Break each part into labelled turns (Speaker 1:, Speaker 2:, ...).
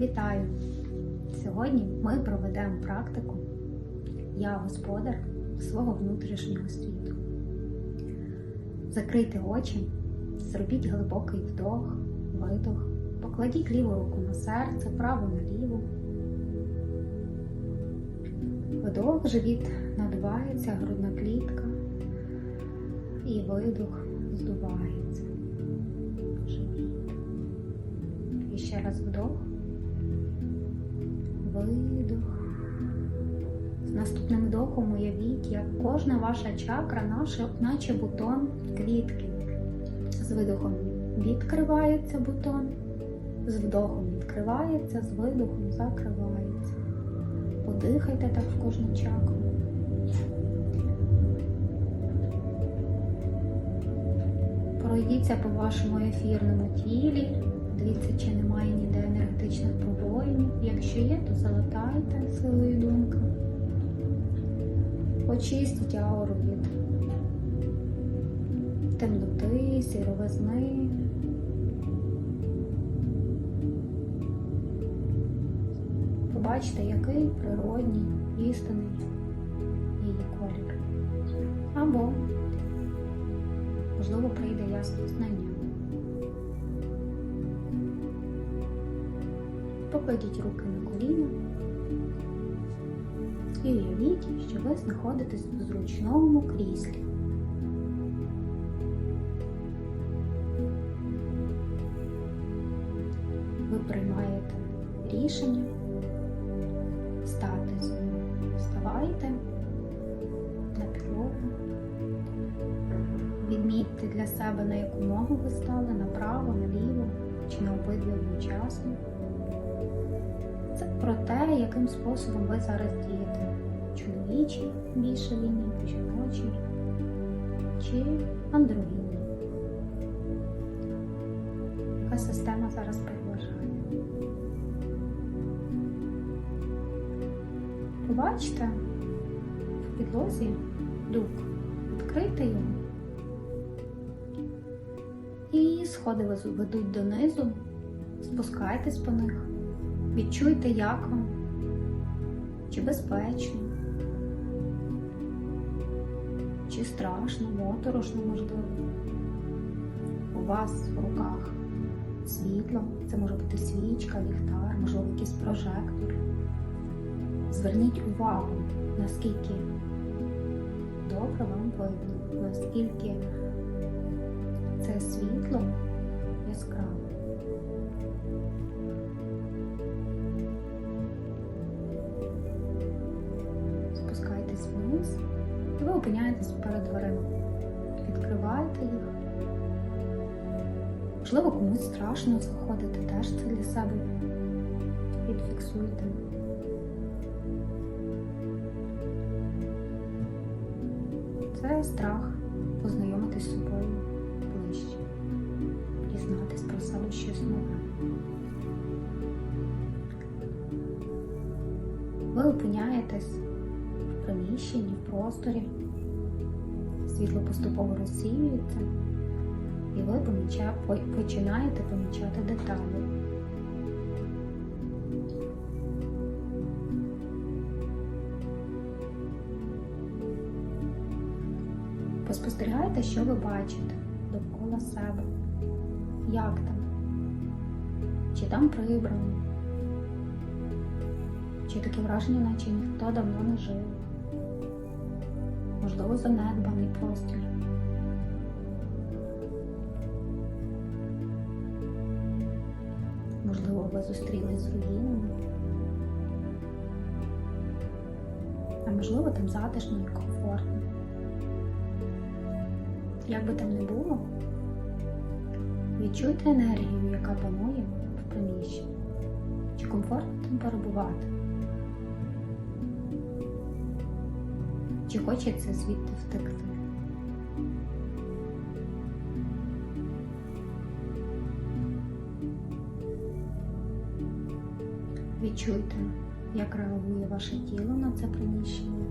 Speaker 1: Вітаю! Сьогодні ми проведемо практику Я господар свого внутрішнього світу. Закрийте очі, зробіть глибокий вдох, видох, покладіть ліву руку на серце, праву на ліву. Вдох, живіт надувається, грудна клітка і видох здувається. Живіт. І ще раз вдох. Видох. З наступним вдохом уявіть, як кожна ваша чакра, наша, наче бутон квітки. З видохом відкривається бутон, з вдохом відкривається, з видохом закривається. Подихайте так в кожну чакру. Пройдіться по вашому ефірному тілі. Дивіться, чи немає ніде енергетичних пробоїнів. Якщо є, то залатайте силою думки. Очистіть ауру від темноти, сіровизни. Побачите, який природній, істинний її колір. Або, можливо, прийде ясне знання. Покладіть руки на коліна і уявіть, що ви знаходитесь в зручному кріслі. Ви приймаєте рішення стати з. Вставайте на підлогу. Відмітьте для себе, на яку ногу ви стали, направо, наліво чи на обидві одночасно. Це про те, яким способом ви зараз дієте. Чоловічі більше лінії, жіночі чи андрогінні. Яка система зараз переважає? Побачите в підлозі люк. Відкрийте його. І сходи ведуть донизу, спускайтесь по них. Відчуйте, як вам, чи безпечно, чи страшно, моторошно, можливо. У вас в руках світло, це може бути свічка, ліхтар, можливо, якийсь прожектор. Зверніть увагу, наскільки добре вам видно, наскільки це світло яскраве. Опиняєтесь перед дверима. Відкриваєте їх. Можливо, комусь страшно заходити, теж це для себе відфіксуйте. Це страх познайомитись з собою ближче, дізнатись про себе щось нове. Ви опиняєтесь в приміщенні, в просторі, світло поступово розсіюється, і ви починаєте помічати деталі. Поспостерігайте, що ви бачите довкола себе. Як там? Чи там прибрано? Чи таке враження, наче ніхто давно не жив? Можливо, занедбаний простір. Можливо, ви зустрілись з руїнами. А можливо, там затишно і комфортно. Як би там не було, відчуйте енергію, яка панує в приміщенні. Чи комфортно там перебувати? Чи хочеться звідти втекти? Відчуйте, як реагує ваше тіло на це приміщення.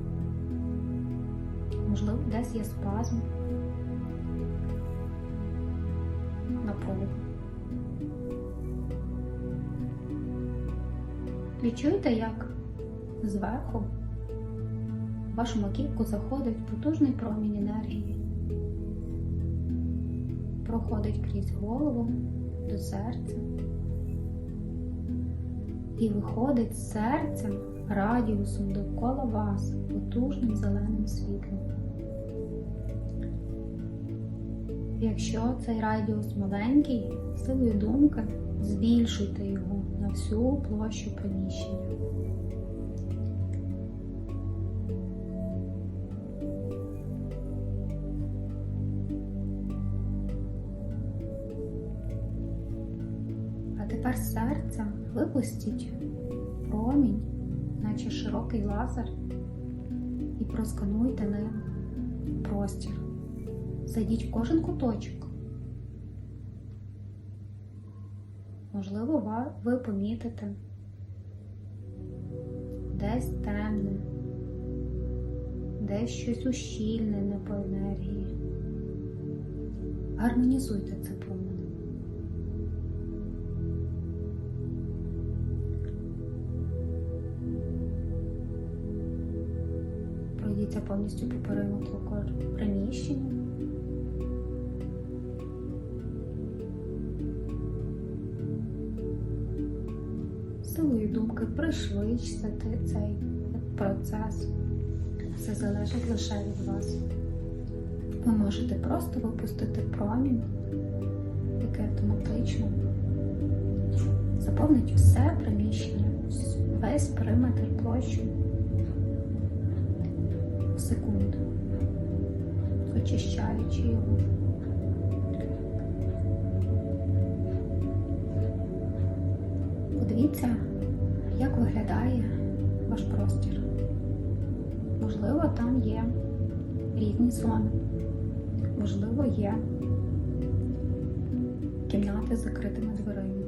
Speaker 1: Можливо, десь є спазм, напруга. Відчуйте, як зверху вашу маківку заходить потужний промінь енергії, проходить крізь голову до серця і виходить з серцем радіусом довкола вас потужним зеленим світлом. Якщо цей радіус маленький, силою думки збільшуйте його на всю площу приміщення. Тепер з серця випустіть промінь, наче широкий лазер, і проскануйте ним простір. Зайдіть в кожен куточок. Можливо, ви помітите десь темне, десь щось ущільнене по енергії. Гармонізуйте це промінь. Пройдіться повністю по периметру приміщення. Силою думки пришвидшити цей процес. Все залежить лише від вас. Ви можете просто випустити промінь, який автоматично заповнить все приміщення, весь периметр площі в секунду, очищаючи його. Подивіться, як виглядає ваш простір. Можливо, там є різні зони. Можливо, є кімнати з закритими дверима.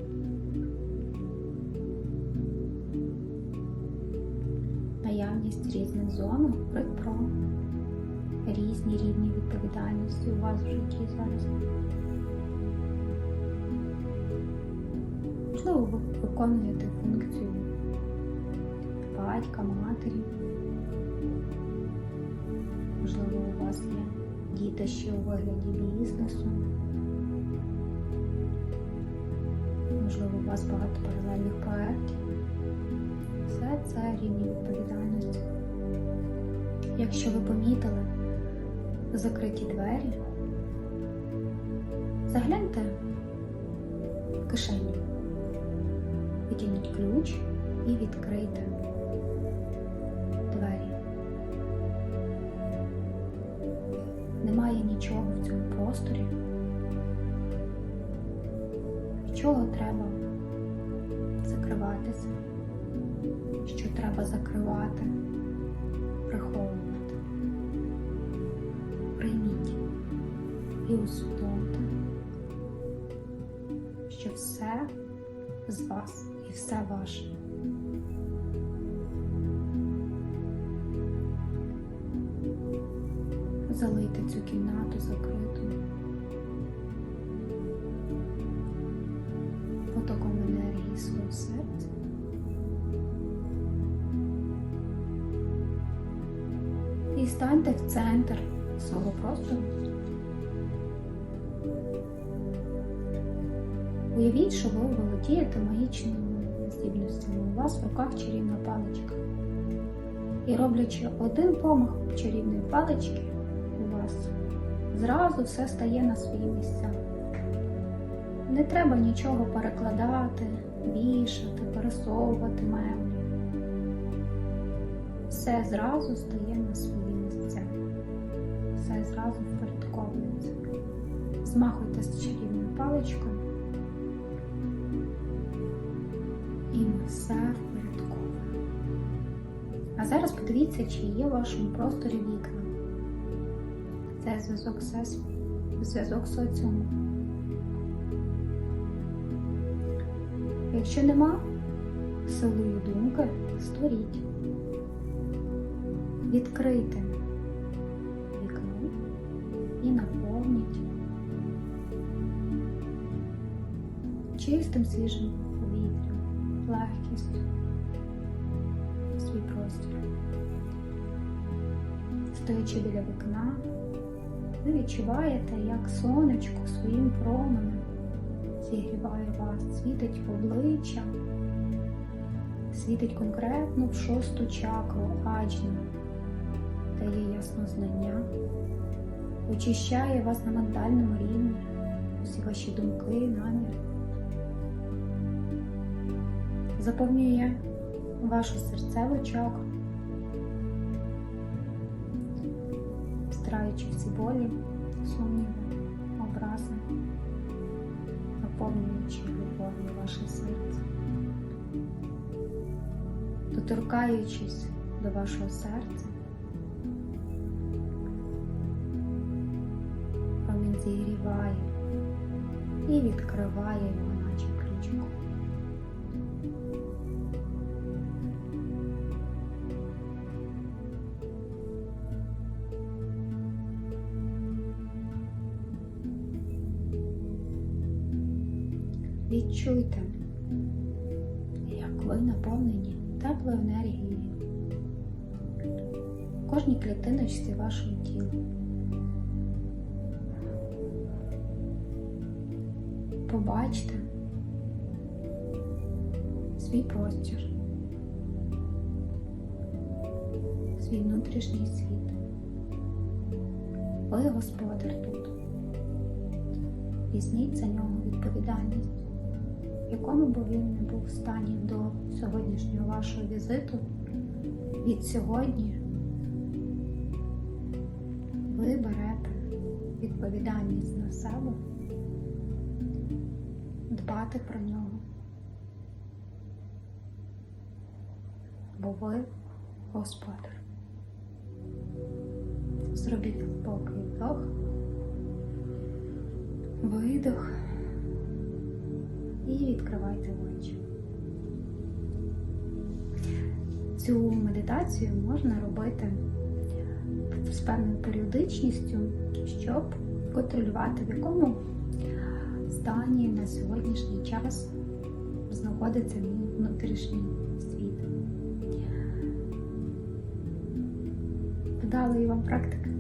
Speaker 1: Наявність різних зон про різні рівні відповідальності у вас в житті зараз. Можливо, ви виконуєте функцію батька, матері. Можливо, у вас є діти ще у вигляді бізнесу. Можливо, у вас багато паралельних проєктів. Все це рівні відповідальності. Якщо ви помітили закриті двері, загляньте в кишеню. Витягніть ключ і відкрийте двері. Немає нічого в цьому просторі, від чого треба закриватися, що треба закривати, приховувати. Прийміть і усвідомте, що все з вас і все ваше. І станьте в центр свого простору. Уявіть, що ви володієте магічними здібностями. У вас в руках чарівна паличка. І роблячи один помах чарівної палички, у вас зразу все стає на свої місця. Не треба нічого перекладати, вішати, пересовувати меблі. Все зразу стає на свої. Все зразу впорядковується. Змахуйте з чарівною паличкою. І ми все впорядковуємо. А зараз подивіться, чи є в вашому просторі вікна. Це зв'язок зв'язок з соціумом. Якщо нема, силою думки створіть. Відкрийте і наповніть чистим свіжим повітрям, легкістю свій простір. Стоячи біля вікна, ви відчуваєте, як сонечко своїм променем зігріває вас, світить в обличчя, світить конкретно в шосту чакру аджна, дає ясно знання очищає вас на ментальному рівні, усі ваші думки, наміри, заповнює вашу серцеву чакру, стираючи всі болі, сумніви, образи, наповнюючи любов'ю ваше серце, доторкаючись до вашого серця, зігріває і відкриває його, наче ключку. Відчуйте, як ви наповнені теплою енергією кожній клітиночці вашого тіла. Побачте свій простір, свій внутрішній світ. Ви господар тут. Візьміть за нього відповідальність, в якому б він не був в стані до сьогоднішнього вашого візиту. Від сьогодні ви берете відповідальність на себе, дбати про нього. Бо ви господар. Зробіть глибокий вдох видох і відкривайте очі. Цю медитацію можна робити з певною періодичністю, щоб контролювати, в якому стані на сьогоднішній час знаходиться мій внутрішній світ. Вдалої вам практики!